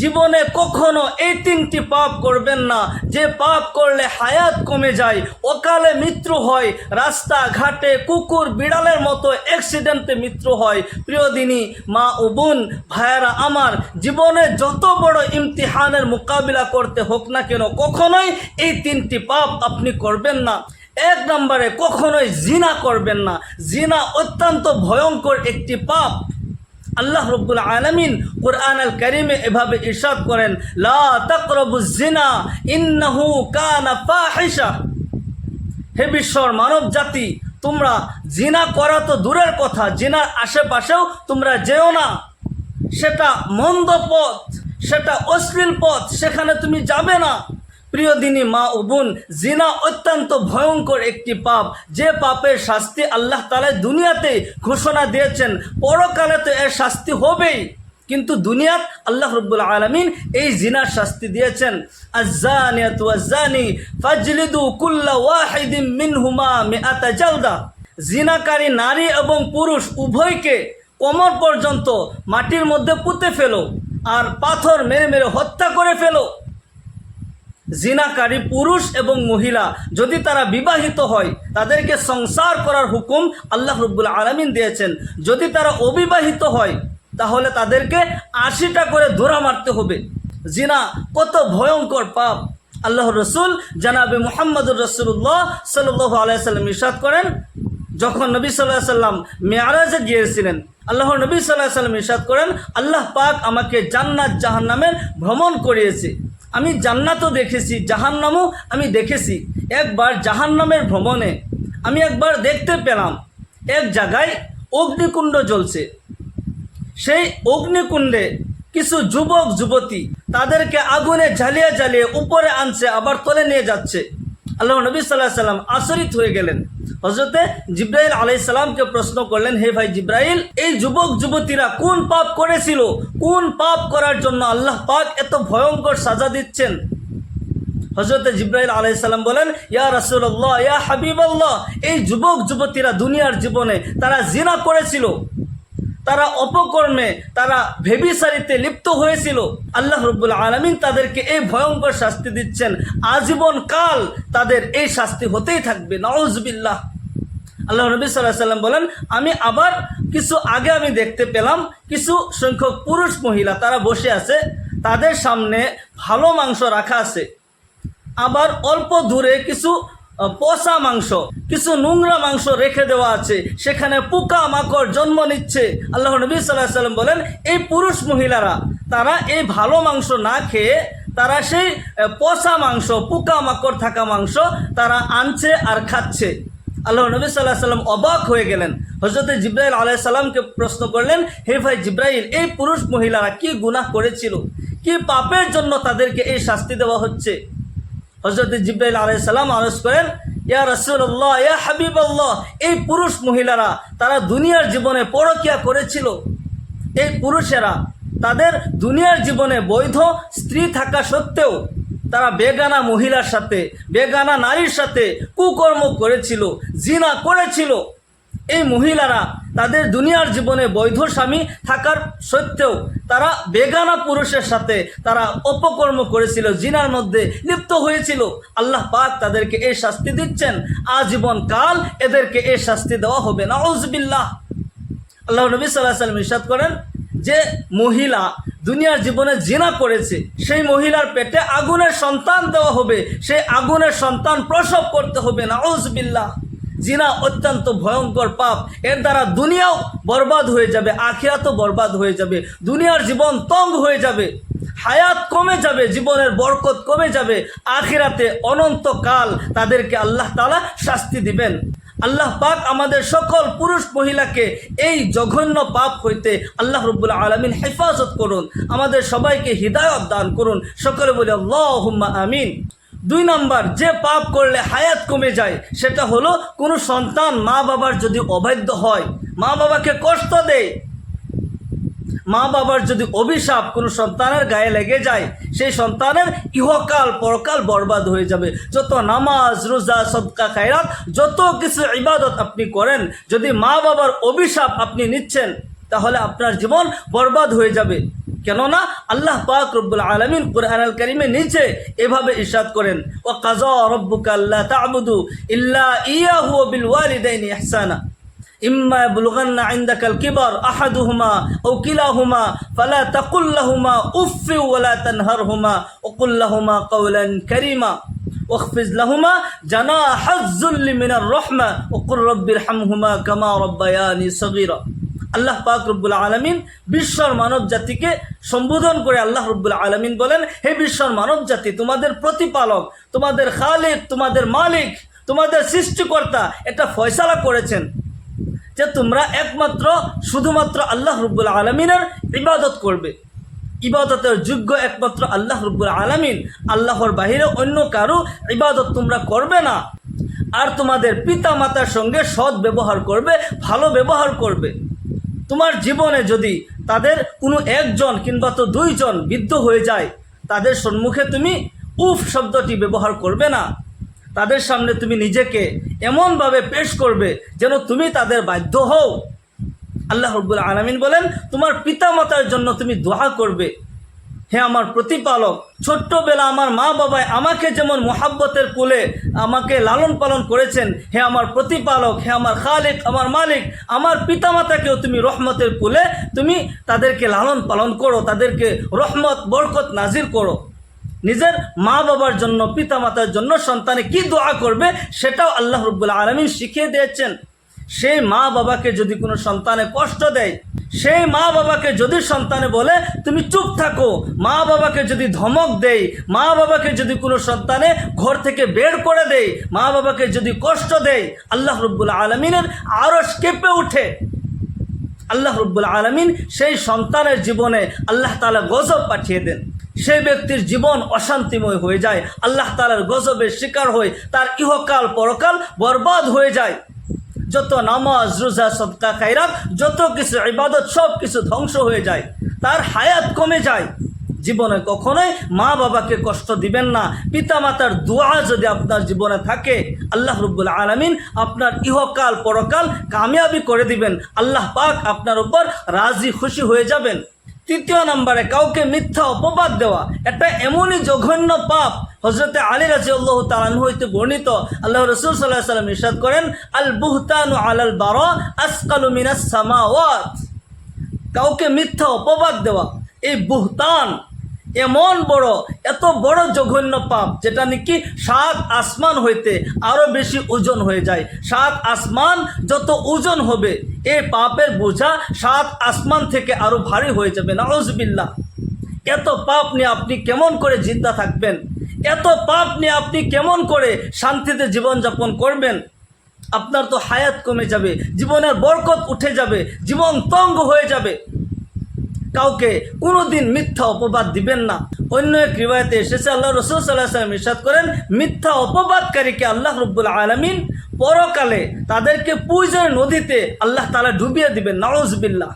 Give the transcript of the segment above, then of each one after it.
জীবনে কখনো এই তিনটি পাপ করবেন না। যে পাপ করলে হায়াত কমে যায়, অকালে মৃত্যু হয় রাস্তা ঘাটে কুকুর বিড়ালের মতো অ্যাক্সিডেন্টে মৃত্যু হয়। প্রিয় দিনী, মা ও বোন, ভাইয়ারা আমার, জীবনে যত বড় ইমতিহানের মোকাবিলা করতে হোক না কেন, কখনোই এই তিনটি পাপ আপনি করবেন না। এক নম্বরে, কখনোই জিনা করবেন না। জিনা অত্যন্ত ভয়ঙ্কর একটি পাপ। আল্লাহ রব্বুল আলমিন কোরআন আল করিমে এভাবে ইরশাদ করেন, লা জিনা হে বিশ্বর মানব জাতি, তোমরা জিনা করা তো দূরের কথা, জিনার আশেপাশেও তোমরা যেও না। সেটা মন্দ পথ, সেটা অশ্লীল পথ, সেখানে তুমি যাবে না। প্রিয় দিনী মা ও বোন, জিনা অত্যন্ত ভয়ঙ্কর একটি পাপ। যে পাপের শাস্তি আল্লাহ তালা দুনিয়াতে ঘোষণা দিয়েছেন, পরকালে তো এর শাস্তি হবেই। কিন্তু দুনিয়াত আল্লাহ রব্বুল আলমিন এই জিনার শাস্তি দিয়েছেন। আজ্জানি ফাজলিদু কুল্লা ওয়াহিদিম মিনহুমা মিআতা জালদা। জিনাকারী নারী এবং পুরুষ উভয়কে কোমর পর্যন্ত মাটির মধ্যে পুঁতে ফেলো, আর পাথর মেরে মেরে হত্যা করে ফেলো। জিনাকারী পুরুষ এবং মহিলা যদি তারা বিবাহিত হয়, তাদেরকে সংসার করার হুকুম আল্লাহ রব্বুল আলমিন দিয়েছেন। যদি তারা অবিবাহিত হয়, তাহলে তাদেরকে আশিটা করে ধরা মারতে হবে। জিনা কত ভয়ঙ্কর পাপ। আল্লাহ রসুল জানাবে মোহাম্মদুর রসুল্লাহ সাল আলাইসাল্লাম ইরশাদ করেন, যখন নবী সাল্লাহ সাল্লাম মেয়ারাজে গিয়েছিলেন আল্লাহ নবী সাল্লাহ সাল্লাম ইরশাদ করেন, আল্লাহ পাক আমাকে জান্নাত জাহান্নামের ভ্রমণ করিয়েছে। আমি জান্নাতও দেখেছি, জাহান্নামও আমি দেখেছি। একবার জাহান্নামের ভ্রমণে আমি একবার দেখতে পেলাম, এক জায়গায় অগ্নিকুণ্ড জ্বলছে। সেই অগ্নিকুণ্ডে কিছু যুবক, যুবতী তাদেরকে আগুনে জ্বালিয়ে জ্বালিয়ে উপরে আনছে, আবার তলে নিয়ে যাচ্ছে। আল্লাহ নবী সাল্লাহ সাল্লাম আচরিত হয়ে গেলেন। হজরতে জিব্রাইল আলাই সালামকে প্রশ্ন করলেন, হে ভাই জিব্রাইল, এই যুবক, যুবতীরা কোন পাপ করেছিল? কোন পাপ করার জন্য আল্লাহ পাক এত ভয়ঙ্কর সাজা দিচ্ছেন? হজরত জিব্রাহিল আলাইসাল্লাম বলেন, ইয়া রাসুল্লাহ ইয়া হাবিব এই যুবক, যুবতীরা দুনিয়ার জীবনে তারা জিনা করেছিল। তারা অপকর্মে, তারা ভেবিসারিতে লিপ্ত হয়েছিল। আল্লাহ রব্বুল আলমিন তাদেরকে এই ভয়ঙ্কর শাস্তি দিচ্ছেন। আজীবন কাল তাদের এই শাস্তি হতেই থাকবে। নওয়াজবিল্লাহ আল্লাহ নবী সাল্লাহ সাল্লাম বলেন, আমি আবার কিছু আগে আমি দেখতে পেলাম, কিছু সংখ্যক পুরুষ মহিলা তারা বসে আছে, তাদের সামনে ভালো মাংস রাখা আছে। আবার অল্প দূরে কিছু পচা মাংস, কিছু নোংরা মাংস রেখে দেওয়া আছে, সেখানে পোকা মাকড় জন্ম নিচ্ছে। আল্লাহ নবী সাল্লাহ সাল্লাম বলেন, এই পুরুষ মহিলারা, তারা এই ভালো মাংস না খেয়ে, তারা সেই পচা মাংস, পোকা মাকড় থাকা মাংস তারা আনছে আর খাচ্ছে। আল্লাহ নবী সাল্লাহ সাল্লাম অবাক হয়ে গেলেন। হজরত জিব্রাইল আলাহ সাল্লামকে প্রশ্ন করলেন, হে ভাই জিব্রাইল, এই পুরুষ মহিলারা কি গুনাহ করেছিল? কি পাপের জন্য তাদেরকে এই শাস্তি দেওয়া হচ্ছে? হজরত জিব্রাইল আলাই সালাম আরজ করেন, ইয়া রসুল্লাহ ইয়া হাবিব এই পুরুষ মহিলারা তারা দুনিয়ার জীবনে পরকিয়া করেছিল। এই পুরুষেরা তাদের দুনিয়ার জীবনে বৈধ স্ত্রী থাকা সত্ত্বেও তারা বেগানা মহিলার সাথে, বেগানা নারীর সাথে কুকর্ম করেছিল, জিনা করেছিল। এই মহিলারা তাদের দুনিয়ার জীবনে বৈধ স্বামী থাকার সত্ত্বেও তারা বেগানা পুরুষের সাথে তারা অপকর্ম করেছিল, জিনার মধ্যে লিপ্ত হয়েছিল। আল্লাহ পাক তাদেরকে এই শাস্তি দিচ্ছেন। আজীবন কাল এদেরকে এই শাস্তি দেওয়া হবে। না ওজবিল্লাহ আল্লাহ নবী সাল্লাহ সাল্লাম ইরশাদ করেন যে মহিলা দুনিয়ার জীবনে জিনা করেছে, সেই মহিলার পেটে আগুনের সন্তান দেওয়া হবে। সেই আগুনের সন্তান প্রসব করতে হবে। না ওজবিল্লাহ জিনা অত্যন্ত ভয়ঙ্কর পাপ। এর দ্বারা দুনিয়াও বরবাদ হয়ে যাবে, আখিরাতও বরবাদ হয়ে যাবে, দুনিয়ার জীবন তঙ্গ হয়ে যাবে। হায়াত কমে যাবে, জীবনের বরকত কমে যাবে, আখিরাতে অনন্তকাল তাদেরকে আল্লাহ তালা শাস্তি দিবেন। আল্লাহ পাক আমাদের সকল পুরুষ মহিলাকে এই জঘন্য পাপ হইতে আল্লাহ রব্বুল আলমিন হেফাজত করুন। আমাদের সবাইকে হৃদায়ত দান করুন। সকলে বলে আল্লাহ আমিন। দুই নম্বর, যে পাপ করলে হায়াত কমে যায়, সেটা হলো কোনো সন্তান মা বাবার যদি অবাধ্য হয় মা বাবাকে কষ্ট দেয় মা বাবার যদি অভিশাপ কোনো সন্তানের গায়ে লেগে যায়, সেই সন্তানের ইহকাল পরকাল বরবাদ হয়ে যাবে। যত নামাজ, রোজা, সদকা, খায়রাত, যত কিছু ইবাদত আপনি করেন, যদি মা বাবার অভিশাপ আপনি নিচ্ছেন তাহলে আপনার জীবন বরবাদ হয়ে যাবে কেননা আল্লাহ পাক রব্বুল আলমিন কুরআন আল করিমে নিচে এভাবে ইরশাদ করেন ও কাজা রব্বুকা আল্লাহ তা'বুদু ইল্লা ইয়াহু ওয়া বিল ওয়ালিদাইনি ইহসানা إما يبلغن عندك الكبر أحدهما أو كلاهما فلا تقل لهما أف ولا تنهرهما وقل لهما قولا كريما واخفض لهما جناح الذل من الرحمة وقل رب ارحمهما كما ربياني صغيرا আল্লাহ পাক রব্বুল আলমিন বিশ্বর মানব জাতিকে সম্বোধন করে আল্লাহ রব্বুল আলমিন বলেন, হে বিশ্বর মানব জাতি, তোমাদের প্রতিপালক, তোমাদের খালিক তোমাদের মালিক, তোমাদের সৃষ্টিকর্তা এটা ফয়সালা করেছেন যে তোমরা একমাত্র, শুধুমাত্র আল্লাহ রব্বুল আলমিনের ইবাদত করবে। ইবাদতের যোগ্য একমাত্র আল্লাহ রব্বুল আলমিন। আল্লাহর বাহিরে অন্য কারও ইবাদত তোমরা করবে না। আর তোমাদের পিতা মাতার সঙ্গে সৎ ব্যবহার করবে, ভালো ব্যবহার করবে। তোমার জীবনে যদি তাদের কোনো একজন কিংবা তো দুইজন বৃদ্ধ হয়ে যায়, তাদের সম্মুখে তুমি উফ শব্দটি ব্যবহার করবে না। তাদের সামনে তুমি নিজেকে এমনভাবে পেশ করবে যেন তুমি তাদের বাধ্য হও। আল্লাহ রব্বুল আলমিন বলেন, তোমার পিতামাতার জন্য তুমি দোয়া করবে। হে আমার প্রতিপালক, ছোট্টবেলা আমার মা বাবায় আমাকে যেমন মোহাব্বতের কোলে আমাকে লালন পালন করেছেন, হে আমার প্রতিপালক, হে আমার খালিক, আমার মালিক, আমার পিতামাতাকেও তুমি রহমতের কোলে তুমি তাদেরকে লালন পালন করো, তাদেরকে রহমত, বরকত নাজির করো। নিজের মা বাবার জন্য, পিতামাতার জন্য সন্তানে কি দোয়া করবে সেটাও আল্লাহ রব্বুল আলমিন শিখিয়ে দিয়েছেন। সেই মা বাবাকে যদি কোনো সন্তানে কষ্ট দেয় সেই মা বাবাকে যদি সন্তানে বলে, তুমি চুপ থাকো। মা বাবাকে যদি ধমক দেয় মা বাবাকে যদি কোনো সন্তানে ঘর থেকে বের করে দেয় মা বাবাকে যদি কষ্ট দেয় আল্লাহ রব্বুল আলমিনের আরও কেঁপে উঠে আল্লাহ রব্বুল আলমিন সেই সন্তানের জীবনে আল্লাহ তালা গজব পাঠিয়ে দেন। সেই ব্যক্তির জীবন অশান্তিময় হয়ে যায়। আল্লাহ তালার গজবের শিকার হয়ে তার ইহকাল পরকাল বরবাদ হয়ে যায়। যত নামাজ, রোজা সবকা খাইরাত যত কিছু ইবাদত, সব কিছু ধ্বংস হয়ে যায়। তার হায়াত কমে যায়। জীবনে কখনোই মা বাবাকে কষ্ট দিবেন না। পিতা মাতার দোয়া যদি আপনার জীবনে থাকে, আল্লাহ রব্বুল আলমিন আপনার ইহকাল, পরকাল কামিয়াবি করে দিবেন। আল্লাহ পাক আপনার উপর রাজি, খুশি হয়ে যাবেন। তৃতীয় নম্বরে কাউকে মিথ্যা অপবাদ দেওয়া। এটা এমনই জঘন্য পাপ। হজরতে আলী রাজি আল্লাহ তালান হইতে বর্ণিত। আল্লাহ রসুল সাল্লাহ সাল্লাম ইরশাদ করেন আল বুহতানু আল বারো আসকালু মিনাস সামাওয়াত। কাউকে মিথ্যা অপবাদ দেওয়া। এই বুহতান এমন বড়, এত বড় জঘন্য পাপ, যেটা নাকি সাত আসমান হইতে আরও বেশি ওজন হয়ে যায়। সাত আসমান যত ওজন হবে এই পাপের বোঝা সাত আসমান থেকে আরও ভারী হয়ে যাবে। নাউজবিল্লা এত পাপ নিয়ে আপনি কেমন করে জিন্দা থাকবেন? এত পাপ নিয়ে আপনি কেমন করে শান্তিতে জীবনযাপন করবেন? আপনার তো হায়াত কমে যাবে, জীবনের বরকত উঠে যাবে, জীবন তঙ্গ হয়ে যাবে। কাউকে কোনোদিন মিথ্যা অপবাদ দিবেন না। অন্য এক রিবায়তে এসেছে, আল্লাহ রসুল সাল্লাহ সাল্লাম ইরশাদ করেন, মিথ্যা অপবাদকারীকে আল্লাহ রব্বুল আলমিন পরকালে তাদেরকে পুজোর নদীতে আল্লাহ তালা ডুবিয়ে দিবেন নওয়াজবিল্লাহ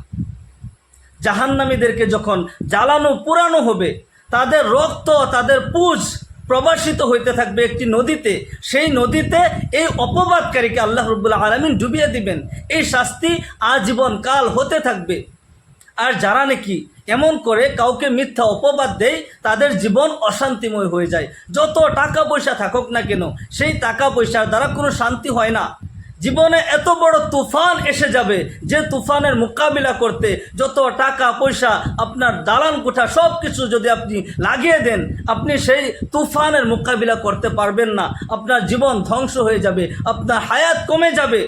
জাহান্নামীদেরকে যখন জ্বালানো পুরানো হবে, তাদের রক্ত, তাদের পুজ প্রবাসিত হইতে থাকবে একটি নদীতে। সেই নদীতে এই অপবাদকারীকে আল্লাহ রব্বুল্লাহ আলমিন ডুবিয়ে দিবেন। এই শাস্তি আজীবন কাল হতে থাকবে। আর যারা নাকি এমন করে কাউকে মিথ্যা অপবাদ দেয়, তাদের জীবন অশান্তিময় হয়ে যায়। যত টাকা পয়সা থাকুক না কেন, সেই টাকা পয়সার দ্বারা কোনো শান্তি হয় না। জীবনে এত বড় তুফান এসে যাবে, যে তুফানের মোকাবিলা করতে যত টাকা পয়সা আপনার দালান কোঠা সব কিছু যদি আপনি লাগিয়ে দেন, আপনি সেই তুফানের মোকাবিলা করতে পারবেন না। আপনার জীবন ধ্বংস হয়ে যাবে, আপনার হায়াত কমে যাবে।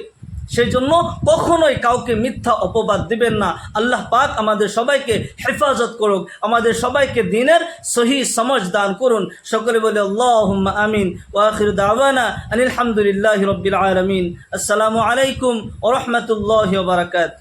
সেই জন্য কখনোই কাউকে মিথ্যা অপবাদ দিবেন না। আল্লাহ পাক আমাদের সবাইকে হেফাজত করুক, আমাদের সবাইকে দিনের সহি সমাজ দান করুন। সকলে বলে আল্লাহ আমিন ওয়াখির দাওয়ানা আনিল রবিল আলমিন। আসসালামু আলাইকুম ওরহমতুল্লাহ বারকাত